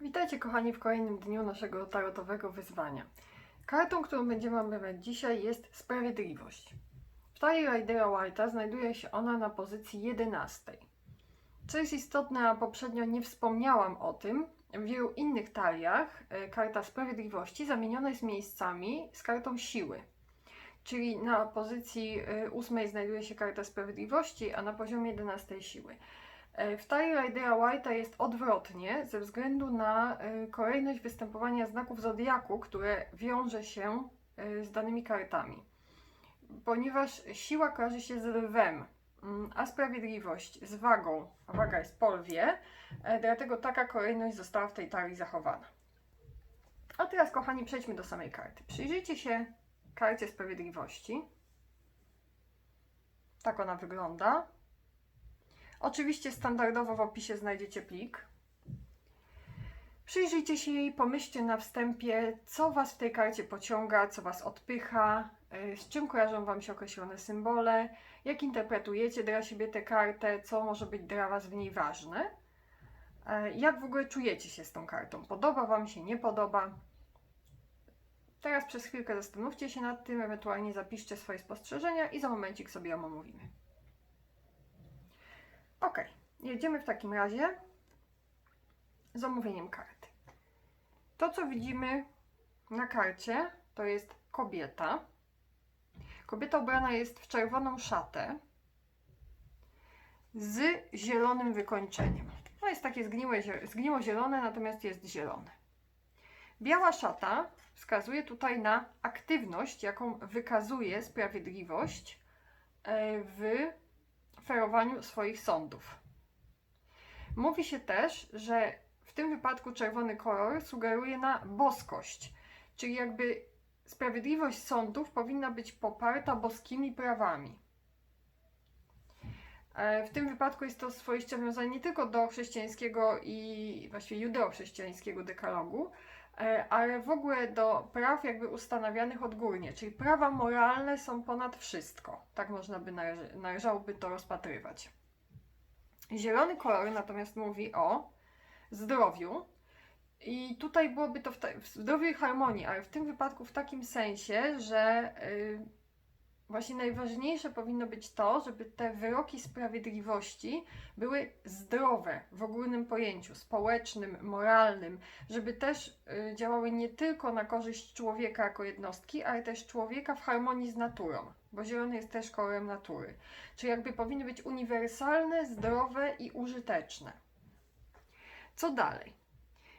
Witajcie kochani w kolejnym dniu naszego tarotowego wyzwania. Kartą, którą będziemy omawiać dzisiaj jest Sprawiedliwość. W talii Ridera White'a znajduje się ona na pozycji 11. Co jest istotne, a poprzednio nie wspomniałam o tym, w wielu innych taliach e, karta Sprawiedliwości zamieniona jest miejscami z kartą Siły. Czyli na pozycji e, 8 znajduje się karta Sprawiedliwości, a na poziomie 11 Siły. E, W talii Ridera White'a jest odwrotnie, ze względu na e, kolejność występowania znaków zodiaku, które wiąże się e, z danymi kartami. Ponieważ siła kojarzy się z lwem, mm, a sprawiedliwość z wagą, a waga jest po lwie, e, dlatego taka kolejność została w tej talii zachowana. A teraz, kochani, przejdźmy do samej karty. Przyjrzyjcie się karcie sprawiedliwości. Tak ona wygląda. Oczywiście standardowo w opisie znajdziecie plik. Przyjrzyjcie się jej, pomyślcie na wstępie, co Was w tej karcie pociąga, co Was odpycha, y, z czym kojarzą Wam się określone symbole, jak interpretujecie dla siebie tę kartę, co może być dla Was w niej ważne. Y, Jak w ogóle czujecie się z tą kartą? Podoba Wam się, nie podoba? Teraz przez chwilkę zastanówcie się nad tym, ewentualnie zapiszcie swoje spostrzeżenia i za momencik sobie ją omówimy. Ok, jedziemy w takim razie z omówieniem karty. To, co widzimy na karcie, to jest kobieta. Kobieta ubrana jest w czerwoną szatę z zielonym wykończeniem. No jest takie zgniłe, zgniło zielone, natomiast jest zielone. Biała szata wskazuje tutaj na aktywność, jaką wykazuje sprawiedliwość e, w ferowaniu swoich sądów. Mówi się też, że w tym wypadku czerwony kolor sugeruje na boskość, czyli jakby sprawiedliwość sądów powinna być poparta boskimi prawami. E, W tym wypadku jest to swoiste nawiązanie nie tylko do chrześcijańskiego i właściwie judeo-chrześcijańskiego dekalogu, ale w ogóle do praw jakby ustanawianych odgórnie, czyli prawa moralne są ponad wszystko. Tak można by należałoby to rozpatrywać. Zielony kolor natomiast mówi o zdrowiu. I tutaj byłoby to w, w zdrowiu i harmonii, ale w tym wypadku w takim sensie, że y, właśnie najważniejsze powinno być to, żeby te wyroki sprawiedliwości były zdrowe w ogólnym pojęciu społecznym, moralnym, żeby też y, działały nie tylko na korzyść człowieka jako jednostki, ale też człowieka w harmonii z naturą, bo zielony jest też kolorem natury. Czyli jakby powinny być uniwersalne, zdrowe i użyteczne. Co dalej?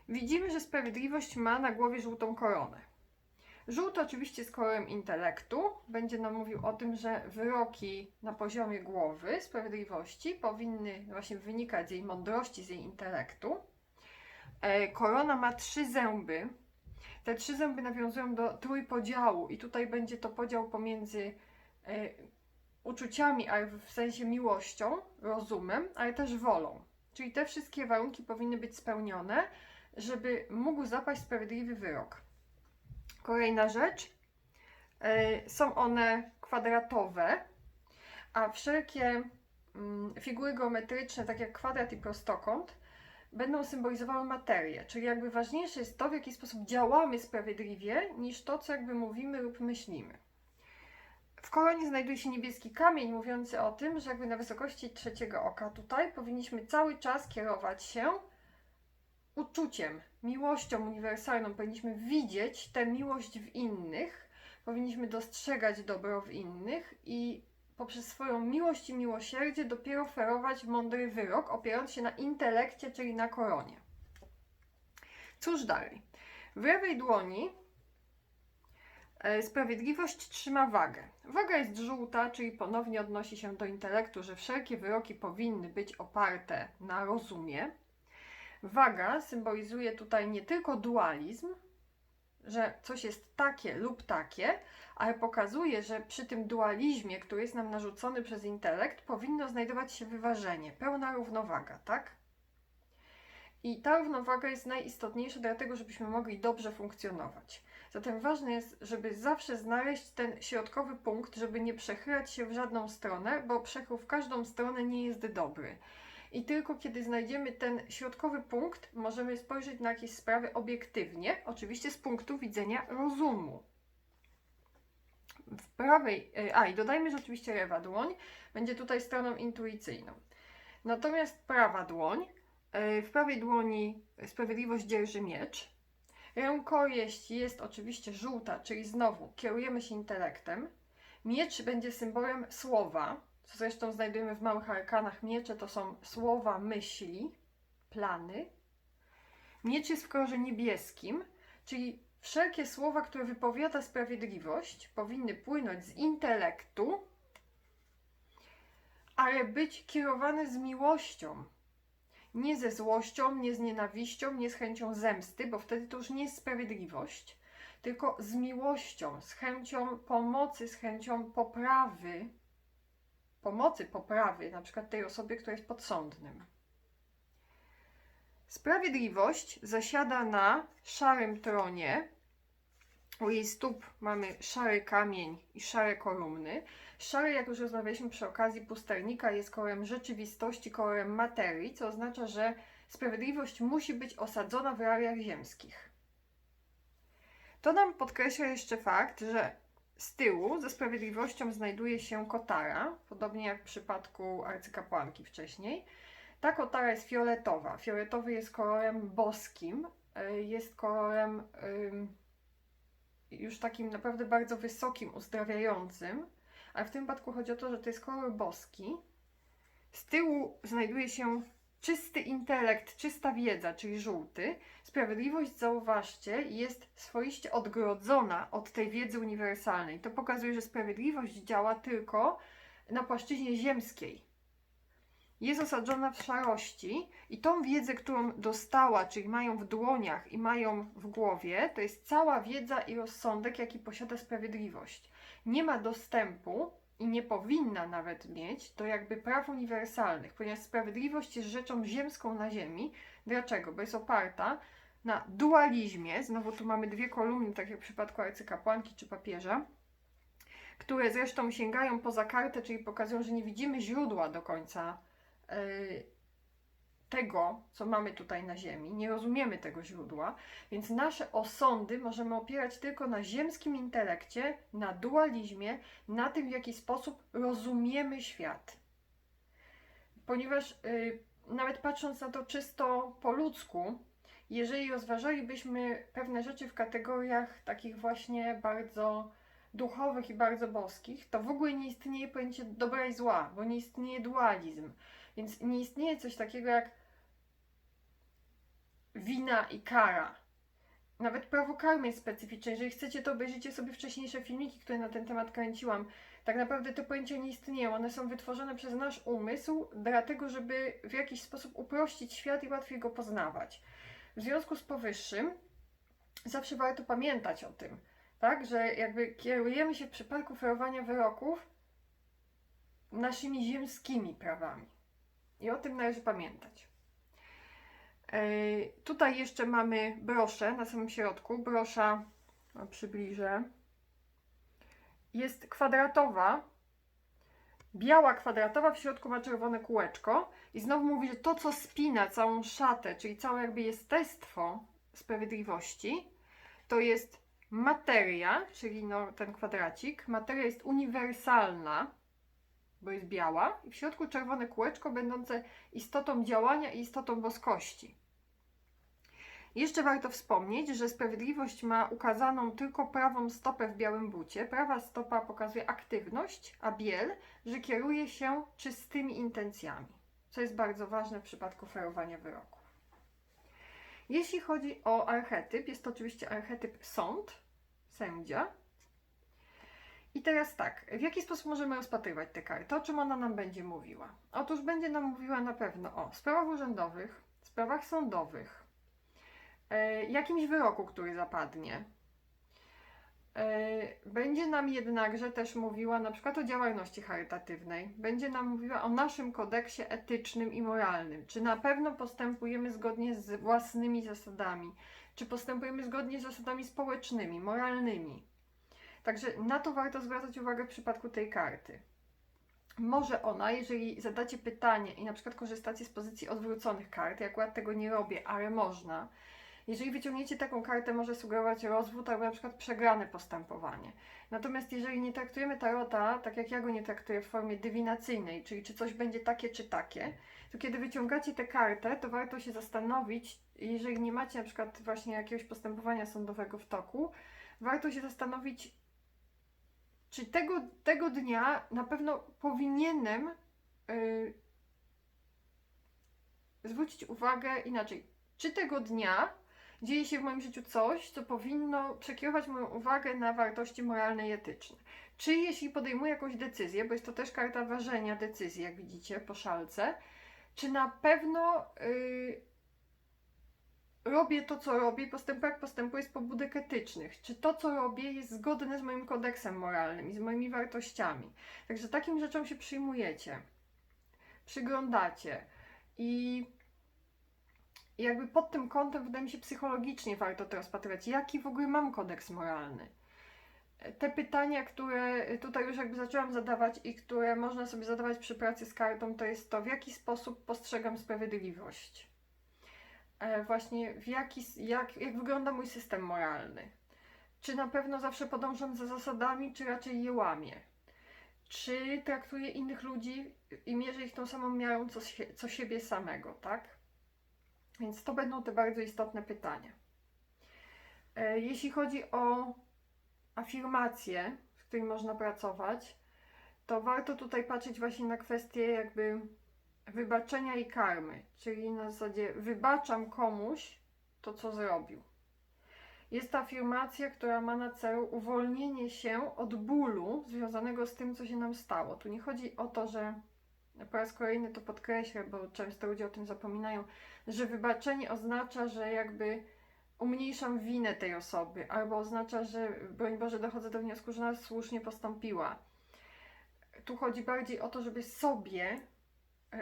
Widzimy, że sprawiedliwość ma na głowie żółtą koronę. Żółty oczywiście z kolorem intelektu będzie nam mówił o tym, że wyroki na poziomie głowy sprawiedliwości powinny właśnie wynikać z jej mądrości, z jej intelektu. E, Korona ma trzy zęby. Te trzy zęby nawiązują do trójpodziału i tutaj będzie to podział pomiędzy e, uczuciami, ale w sensie miłością, rozumem, ale też wolą. Czyli te wszystkie warunki powinny być spełnione, żeby mógł zapaść sprawiedliwy wyrok. Kolejna rzecz. e, Są one kwadratowe, a wszelkie mm, figury geometryczne, tak jak kwadrat i prostokąt, będą symbolizowały materię. Czyli jakby ważniejsze jest to, w jaki sposób działamy sprawiedliwie, niż to, co jakby mówimy lub myślimy. W koronie znajduje się niebieski kamień mówiący o tym, że jakby na wysokości trzeciego oka tutaj powinniśmy cały czas kierować się uczuciem, miłością uniwersalną. Powinniśmy widzieć tę miłość w innych, powinniśmy dostrzegać dobro w innych i poprzez swoją miłość i miłosierdzie dopiero ferować mądry wyrok, opierając się na intelekcie, czyli na koronie. Cóż dalej? W lewej dłoni e, sprawiedliwość trzyma wagę. Waga jest żółta, czyli ponownie odnosi się do intelektu, że wszelkie wyroki powinny być oparte na rozumie. Waga symbolizuje tutaj nie tylko dualizm, że coś jest takie lub takie, ale pokazuje, że przy tym dualizmie, który jest nam narzucony przez intelekt, powinno znajdować się wyważenie, pełna równowaga, tak? I ta równowaga jest najistotniejsza dlatego, żebyśmy mogli dobrze funkcjonować. Zatem ważne jest, żeby zawsze znaleźć ten środkowy punkt, żeby nie przechylać się w żadną stronę, bo przechył w każdą stronę nie jest dobry. I tylko kiedy znajdziemy ten środkowy punkt, możemy spojrzeć na jakieś sprawy obiektywnie, oczywiście z punktu widzenia rozumu. W prawej, e, a i dodajmy, że oczywiście lewa dłoń będzie tutaj stroną intuicyjną. Natomiast prawa dłoń, e, w prawej dłoni sprawiedliwość dzierży miecz. Rękojeść jest oczywiście żółta, czyli znowu kierujemy się intelektem. Miecz będzie symbolem słowa, co zresztą znajdujemy w małych arkanach. Miecze to są słowa myśli, plany. Miecz jest w kolorze niebieskim, czyli wszelkie słowa, które wypowiada sprawiedliwość, powinny płynąć z intelektu, ale być kierowane z miłością. Nie ze złością, nie z nienawiścią, nie z chęcią zemsty, bo wtedy to już nie jest sprawiedliwość, tylko z miłością, z chęcią pomocy, z chęcią poprawy, pomocy, poprawy, na przykład tej osobie, która jest podsądnym. Sprawiedliwość zasiada na szarym tronie. U jej stóp mamy szary kamień i szare kolumny. Szary, jak już rozmawialiśmy przy okazji pustelnika, jest kolorem rzeczywistości, kolorem materii, co oznacza, że sprawiedliwość musi być osadzona w realiach ziemskich. To nam podkreśla jeszcze fakt, że z tyłu ze sprawiedliwością znajduje się kotara, podobnie jak w przypadku arcykapłanki wcześniej. Ta kotara jest fioletowa. Fioletowy jest kolorem boskim, y, jest kolorem ym, już takim naprawdę bardzo wysokim, uzdrawiającym, ale w tym przypadku chodzi o to, że to jest kolor boski. Z tyłu znajduje się czysty intelekt, czysta wiedza, czyli żółty. Sprawiedliwość, zauważcie, jest swoiście odgrodzona od tej wiedzy uniwersalnej. To pokazuje, że sprawiedliwość działa tylko na płaszczyźnie ziemskiej. Jest osadzona w szarości i tą wiedzę, którą dostała, czyli mają w dłoniach i mają w głowie, to jest cała wiedza i rozsądek, jaki posiada sprawiedliwość. Nie ma dostępu i nie powinna nawet mieć do jakby praw uniwersalnych, ponieważ sprawiedliwość jest rzeczą ziemską na ziemi. Dlaczego? Bo jest oparta na dualizmie, znowu tu mamy dwie kolumny, tak jak w przypadku arcykapłanki czy papieża, które zresztą sięgają poza kartę, czyli pokazują, że nie widzimy źródła do końca yy, tego, co mamy tutaj na Ziemi, nie rozumiemy tego źródła, więc nasze osądy możemy opierać tylko na ziemskim intelekcie, na dualizmie, na tym, w jaki sposób rozumiemy świat. Ponieważ yy, nawet patrząc na to czysto po ludzku, jeżeli rozważalibyśmy pewne rzeczy w kategoriach takich właśnie bardzo duchowych i bardzo boskich, to w ogóle nie istnieje pojęcie dobra i zła, bo nie istnieje dualizm. Więc nie istnieje coś takiego jak wina i kara. Nawet prawo karmy jest specyficzne. Jeżeli chcecie, to obejrzyjcie sobie wcześniejsze filmiki, które na ten temat kręciłam. Tak naprawdę te pojęcia nie istnieją. One są wytworzone przez nasz umysł, dlatego, żeby w jakiś sposób uprościć świat i łatwiej go poznawać. W związku z powyższym, zawsze warto pamiętać o tym, tak, że jakby kierujemy się w przypadku ferowania wyroków naszymi ziemskimi prawami. I o tym należy pamiętać. Yy, tutaj jeszcze mamy broszę na samym środku. Brosza, przybliżę, jest kwadratowa, biała kwadratowa, w środku ma czerwone kółeczko i znowu mówi, że to co spina całą szatę, czyli całe jakby jestestwo sprawiedliwości, to jest materia, czyli no, ten kwadracik. Materia jest uniwersalna, bo jest biała i w środku czerwone kółeczko będące istotą działania i istotą boskości. Jeszcze warto wspomnieć, że sprawiedliwość ma ukazaną tylko prawą stopę w białym bucie. Prawa stopa pokazuje aktywność, a biel, że kieruje się czystymi intencjami, co jest bardzo ważne w przypadku ferowania wyroków. Jeśli chodzi o archetyp, jest to oczywiście archetyp sąd, sędzia. I teraz tak, w jaki sposób możemy rozpatrywać te karty? O czym ona nam będzie mówiła? Otóż będzie nam mówiła na pewno o sprawach urzędowych, sprawach sądowych, e, jakimś wyroku, który zapadnie. E, będzie nam jednakże też mówiła na przykład o działalności charytatywnej. Będzie nam mówiła o naszym kodeksie etycznym i moralnym. Czy na pewno postępujemy zgodnie z własnymi zasadami? Czy postępujemy zgodnie z zasadami społecznymi, moralnymi? Także na to warto zwracać uwagę w przypadku tej karty. może ona, jeżeli zadacie pytanie i na przykład korzystacie z pozycji odwróconych kart, ja akurat tego nie robię, ale można, jeżeli wyciągniecie taką kartę, może sugerować rozwód albo na przykład przegrane postępowanie. Natomiast jeżeli nie traktujemy tarota, tak jak ja go nie traktuję w formie dywinacyjnej, czyli czy coś będzie takie czy takie, to kiedy wyciągacie tę kartę, to warto się zastanowić, jeżeli nie macie na przykład właśnie jakiegoś postępowania sądowego w toku, warto się zastanowić, czy tego, tego dnia na pewno powinienem yy, zwrócić uwagę inaczej. Czy tego dnia dzieje się w moim życiu coś, co powinno przekierować moją uwagę na wartości moralne i etyczne? Czy jeśli podejmuję jakąś decyzję, bo jest to też karta ważenia decyzji, jak widzicie po szalce, czy na pewno yy, robię to, co robię, postępuję, jak postępuję z pobudek etycznych. Czy to, co robię, jest zgodne z moim kodeksem moralnym i z moimi wartościami. Także takim rzeczom się przyjmujecie, przyglądacie i jakby pod tym kątem, wydaje mi się, psychologicznie warto to rozpatrywać. Jaki w ogóle mam kodeks moralny? Te pytania, które tutaj już jakby zaczęłam zadawać i które można sobie zadawać przy pracy z kartą, to jest to, w jaki sposób postrzegam sprawiedliwość właśnie w jaki, jak, jak wygląda mój system moralny. Czy na pewno zawsze podążam za zasadami, czy raczej je łamię? Czy traktuję innych ludzi i mierzę ich tą samą miarą, co, co siebie samego, tak? Więc to będą te bardzo istotne pytania. E, jeśli chodzi o afirmacje, z którymi można pracować, to warto tutaj patrzeć właśnie na kwestię jakby wybaczenia i karmy, czyli na zasadzie wybaczam komuś to, co zrobił. Jest to afirmacja, która ma na celu uwolnienie się od bólu związanego z tym, co się nam stało. Tu nie chodzi o to, że po raz kolejny to podkreślę, bo często ludzie o tym zapominają, że wybaczenie oznacza, że jakby umniejszam winę tej osoby, albo oznacza, że broń Boże dochodzę do wniosku, że ona słusznie postąpiła. Tu chodzi bardziej o to, żeby sobie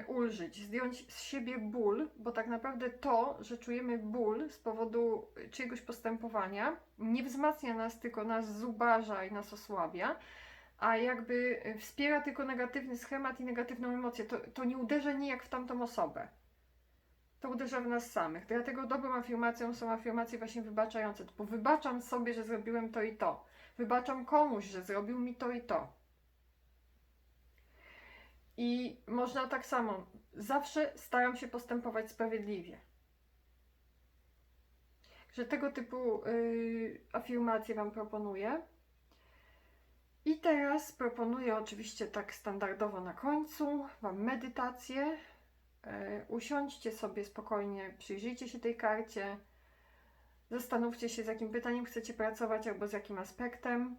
ulżyć, zdjąć z siebie ból, bo tak naprawdę to, że czujemy ból z powodu czyjegoś postępowania, nie wzmacnia nas, tylko nas zubaża i nas osłabia, a jakby wspiera tylko negatywny schemat i negatywną emocję. To, to nie uderza nijak w tamtą osobę. To uderza w nas samych. Dlatego dobrą afirmacją są afirmacje właśnie wybaczające. Bo wybaczam sobie, że zrobiłem to i to. Wybaczam komuś, że zrobił mi to i to. I można tak samo. Zawsze staram się postępować sprawiedliwie. Że tego typu yy, afirmacje Wam proponuję. I teraz proponuję oczywiście tak standardowo na końcu Wam medytację. Yy, usiądźcie sobie spokojnie, przyjrzyjcie się tej karcie. Zastanówcie się, z jakim pytaniem chcecie pracować albo z jakim aspektem.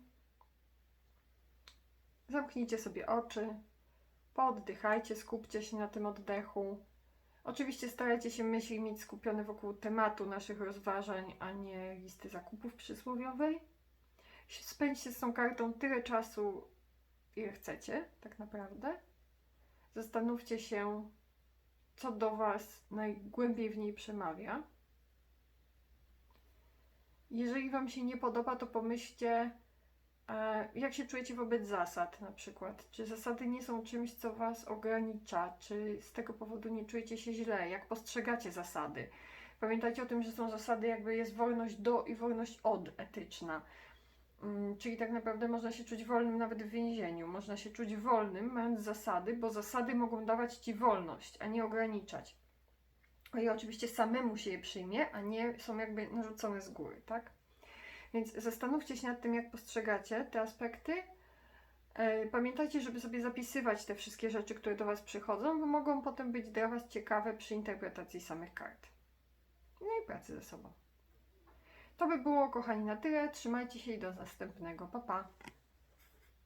Zamknijcie sobie oczy. Pooddychajcie, skupcie się na tym oddechu. Oczywiście starajcie się myśli mieć skupione wokół tematu naszych rozważań, a nie listy zakupów przysłowiowej. Spędźcie z tą kartą tyle czasu, ile chcecie, tak naprawdę. Zastanówcie się, co do Was najgłębiej w niej przemawia. Jeżeli Wam się nie podoba, to pomyślcie, jak się czujecie wobec zasad na przykład? Czy zasady nie są czymś, co Was ogranicza? Czy z tego powodu nie czujecie się źle? Jak postrzegacie zasady? Pamiętajcie o tym, że są zasady, jakby jest wolność do i wolność od etyczna. Mm, czyli tak naprawdę można się czuć wolnym nawet w więzieniu. Można się czuć wolnym, mając zasady, bo zasady mogą dawać Ci wolność, a nie ograniczać. I oczywiście samemu się je przyjmie, a nie są jakby narzucone z góry, tak? Więc zastanówcie się nad tym, jak postrzegacie te aspekty. E, pamiętajcie, żeby sobie zapisywać te wszystkie rzeczy, które do Was przychodzą, bo mogą potem być dla Was ciekawe przy interpretacji samych kart. No i pracy ze sobą. To by było, kochani, na tyle. Trzymajcie się i do następnego. Pa, pa.